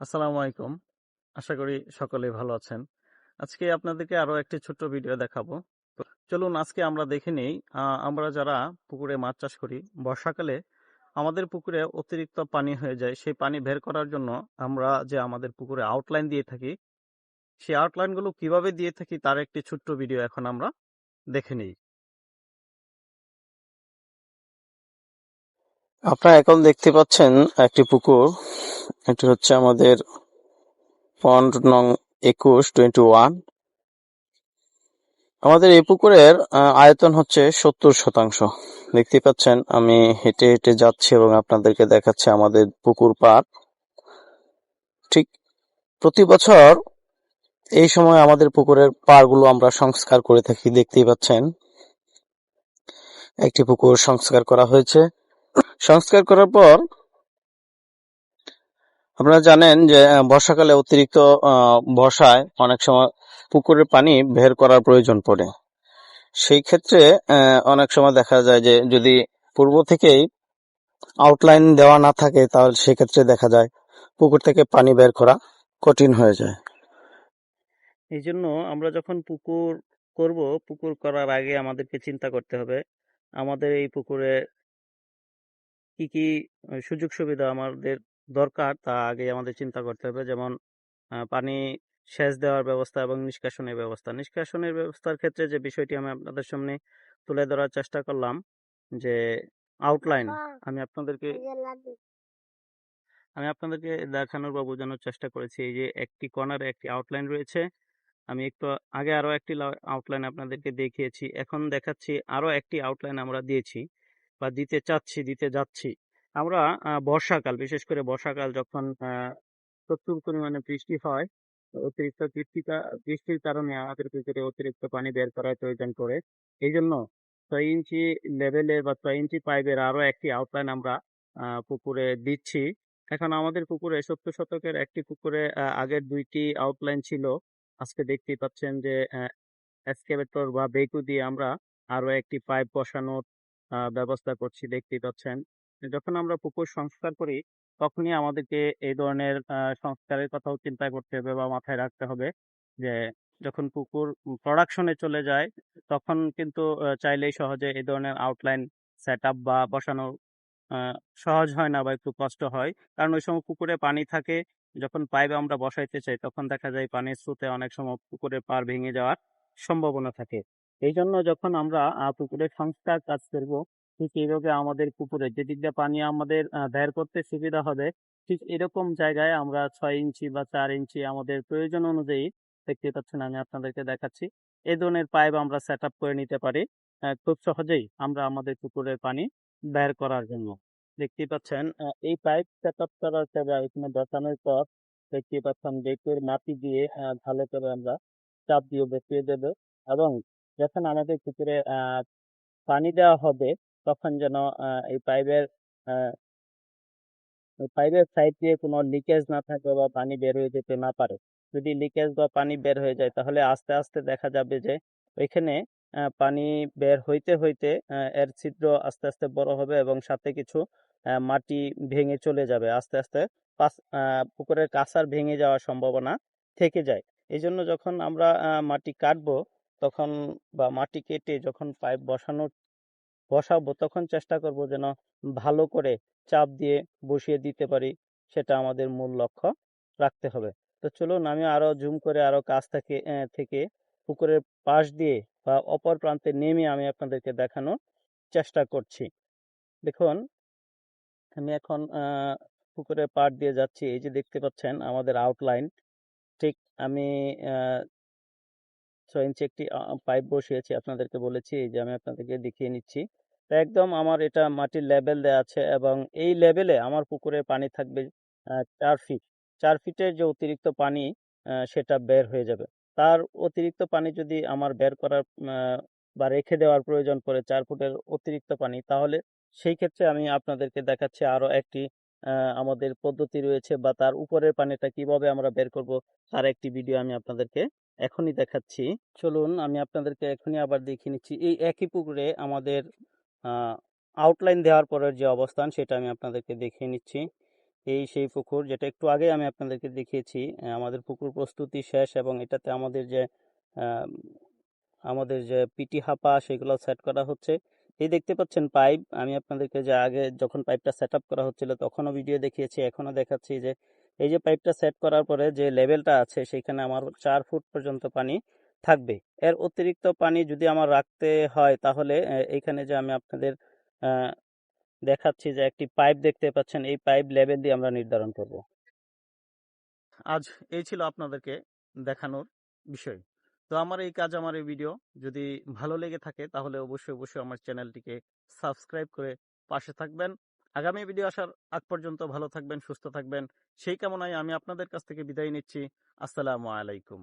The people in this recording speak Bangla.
আসসালামু আলাইকুম। আশা করি সকলেই ভালো আছেন। আজকে আপনাদেরকে আরও একটি ছোট্ট ভিডিও দেখাবো। চলুন আজকে আমরা দেখে নেই আমরা যারা পুকুরে মাছ চাষ করি, বর্ষাকালে আমাদের পুকুরে অতিরিক্ত পানি হয়ে যায়। সেই পানি বের করার জন্য আমরা যে আমাদের পুকুরে আউটলাইন দিয়ে থাকি, সেই আউটলাইনগুলো কীভাবে দিয়ে থাকি তার একটি ছোট্ট ভিডিও এখন আমরা দেখে নেই। আপনারা এখন দেখতে পাচ্ছেন একটি পুকুর। এটি হচ্ছে আমাদের পন্ড নং একুশ টোয়েন্টি ওয়ান আমাদের এই পুকুরের আয়তন হচ্ছে সত্তর শতাংশ। দেখতে পাচ্ছেন, আমি হেঁটে হেঁটে যাচ্ছি এবং আপনাদেরকে দেখাচ্ছি আমাদের পুকুর পার ঠিক প্রতি বছর এই সময় আমাদের পুকুরের পাড়গুলো আমরা সংস্কার করে থাকি, দেখতেই পাচ্ছেন। একটি পুকুর সংস্কার করা হয়েছে। সংস্কার করার পর আপনারা জানেন যে বর্ষাকালে অতিরিক্ত বর্ষায় অনেক সময় পুকুরের পানি বের করার প্রয়োজন পড়ে। সেই ক্ষেত্রে অনেক সময় দেখা যায় যে, যদি পূর্ব থেকেই আউটলাইন দেওয়া না থাকে, তাহলে সেক্ষেত্রে দেখা যায় পুকুর থেকে পানি বের করা কঠিন হয়ে যায়। এই জন্য আমরা যখন পুকুর করব, পুকুর করার আগে আমাদেরকে চিন্তা করতে হবে, আমাদের এই পুকুরে কি কি সুযোগ সুবিধা আমাদের দরকার তা আগে আমাদের চিন্তা করতে হবে। যেমন পানি সেচ দেওয়ার ব্যবস্থা এবং নিষ্কাশনের ব্যবস্থা। নিষ্কাশনের ব্যবস্থার ক্ষেত্রে যে বিষয়টি আমি আপনাদের সামনে তুলে ধরার চেষ্টা করলাম যে আউটলাইন আমি আপনাদেরকে আমি আপনাদেরকে দেখানোর বা বোঝানোর চেষ্টা করেছি। এই যে একটি কর্নারে একটি আউটলাইন রয়েছে। আমি একটু আগে আরও একটি আউটলাইন আপনাদেরকে দেখিয়েছি। এখন দেখাচ্ছি আরও একটি আউটলাইন আমরা দিয়েছি বা দিতে চাচ্ছি দিতে যাচ্ছি। আমরা বর্ষাকাল, বিশেষ করে বর্ষাকাল যখন প্রচুর পরিমাণে বৃষ্টি হয় অতিরিক্ত বৃষ্টিটা বৃষ্টির কারণে আমাদের পুকুরে অতিরিক্ত পানি বের করার প্রয়োজন পড়ে। এই জন্য ছয় ইঞ্চি লেভেলের বা ছয় ইঞ্চি পাইপের আরও একটি আউটলাইন আমরা পুকুরে দিচ্ছি। এখন আমাদের পুকুরে সত্তর শতকের একটি পুকুরে আগের দুইটি আউটলাইন ছিল। আজকে দেখতেই পাচ্ছেন যে এক্সকেভেটর বা বেকু দিয়ে আমরা আরও একটি পাইপ বসানোর ব্যবস্থা করছি, দেখতেই পাচ্ছেন। যখন আমরা পুকুর সংস্কার করি, তখনই আমাদেরকে এই ধরনের সংস্কারের কথাও চিন্তা করতে হবে বা মাথায় রাখতে হবে যে, যখন পুকুর প্রোডাকশনে চলে যায়, তখন কিন্তু চাইলেই সহজে এই ধরনের আউটলাইন সেট আপ বা বসানো সহজ হয় না বা একটু কষ্ট হয়। কারণ ওই সময় পুকুরে পানি থাকে, যখন পাইপে আমরা বসাইতে চাই, তখন দেখা যায় পানির স্রোতে অনেক সময় পুকুরের পাড় ভেঙে যাওয়ার সম্ভাবনা থাকে। এই জন্য যখন আমরা পুকুরের সংস্কার কাজ করব ঠিক এইভাবে আমাদের পুকুরে যেদিক দিয়ে পানি আমাদের বের করতে সুবিধা হবে, ঠিক এরকম জায়গায় আমরা ছয় ইঞ্চি বা চার ইঞ্চি আমাদের প্রয়োজন অনুযায়ী দেখতে পাচ্ছেন আমি আপনাদেরকে দেখাচ্ছি। এই ধরনের পাইপ আমরা সেট করে নিতে পারি খুব সহজেই আমরা আমাদের পুকুরের পানি বের করার জন্য। দেখতে পাচ্ছেন এই পাইপ সেট আপ করার এখানে বসানোর পর দেখতে পাচ্ছেন বেকের মাটি দিয়ে ভালো করে আমরা চাপ দিয়ে বসিয়ে দেবে এবং যখন আমাদের পুকুরে পানি দেওয়া হবে তখন যেন এই পাইপের পাইপের সাইড দিয়ে কোনো লিকেজ না থাকে বা পানি বের হয়ে যেতে না পারে। যদি লিকেজ বা পানি বের হয়ে যায় তাহলে আস্তে আস্তে দেখা যাবে যে ওইখানে পানি বের হইতে হইতে এর ছিদ্র আস্তে আস্তে বড় হবে এবং সাথে কিছু মাটি ভেঙে চলে যাবে। আস্তে আস্তে আহ, পুকুরের কাছার ভেঙে যাওয়ার সম্ভাবনা থেকে যায়। এই জন্য যখন আমরা মাটি কাটবো তখন বা মাটি কেটে যখন পাইপ বসানোর বসাবো, তখন চেষ্টা করব যেন ভালো করে চাপ দিয়ে বসিয়ে দিতে পারি, সেটা আমাদের মূল লক্ষ্য রাখতে হবে। তো চলুন, আমি আরও জুম করে আরও কাছ থেকে থেকে পুকুরের পাশ দিয়ে বা অপর প্রান্তে নেমে আমি আপনাদেরকে দেখানোর চেষ্টা করছি। দেখুন, আমি এখন পুকুরের পাড় দিয়ে যাচ্ছি। এই যে দেখতে পাচ্ছেন, আমাদের আউটলাইন ঠিক আমি ছয় ইঞ্চি একটি পাইপ বসিয়েছি আপনাদেরকে বলেছি যে আমি আপনাদেরকে দেখিয়ে নিচ্ছি। তো একদম আমার এটা মাটির লেভেল দেওয়া আছে এবং এই লেভেলে আমার পুকুরে পানি থাকবে চার ফিট। চার ফিটের যে অতিরিক্ত পানি সেটা বের হয়ে যাবে। তার অতিরিক্ত পানি যদি আমার বের করার বা রেখে দেওয়ার প্রয়োজন পড়ে চার ফুটের অতিরিক্ত পানি, তাহলে সেই ক্ষেত্রে আমি আপনাদেরকে দেখাচ্ছি আরও একটি আমাদের পদ্ধতি রয়েছে বা তার উপরের পানিটা কীভাবে আমরা বের করব, তার একটি ভিডিও আমি আপনাদেরকে এখনই দেখাচ্ছি। চলুন, আমি আপনাদেরকে এখনই আবার দেখিয়ে নিচ্ছি। এই একই পুকুরে আমাদের আউটলাইন দেওয়ার পরের যে অবস্থান, সেটা আমি আপনাদেরকে দেখিয়ে নিচ্ছি। এই সেই পুকুর, যেটা একটু আগে আমি আপনাদেরকে দেখিয়েছি আমাদের পুকুর প্রস্তুতি শেষ এবং এটাতে আমাদের যে আমাদের যে পিটি হাপা সেগুলো সেট করা হচ্ছে। এই দেখতে পাচ্ছেন পাইপ। আমি আপনাদেরকে যে আগে যখন পাইপটা সেট করা হচ্ছিল, তখনও ভিডিও দেখিয়েছি, এখনও দেখাচ্ছি যে এই যে পাইপটা সেট করার পরে যে লেভেলটা আছে, সেখানে আমার চার ফুট পর্যন্ত পানি থাকবে। এর অতিরিক্ত পানি যদি আমার রাখতে হয়, তাহলে এইখানে যে আমি আপনাদের দেখাচ্ছি যে একটি পাইপ দেখতে পাচ্ছেন, এই পাইপ লেভেল দিয়ে আমরা নির্ধারণ করব। আজ এই ছিল আপনাদেরকে দেখানোর বিষয়। তো আমার এই কাজ, আমার এই ভিডিও যদি ভালো লেগে থাকে তাহলে অবশ্যই অবশ্যই আমার চ্যানেলটিকে সাবস্ক্রাইব করে পাশে থাকবেন। আগামী ভিডিও আসার আগ পর্যন্ত ভালো থাকবেন, সুস্থ থাকবেন। সেই কামনায় আমি আপনাদের কাছ থেকে বিদায় নিচ্ছি। আসসালামু আলাইকুম।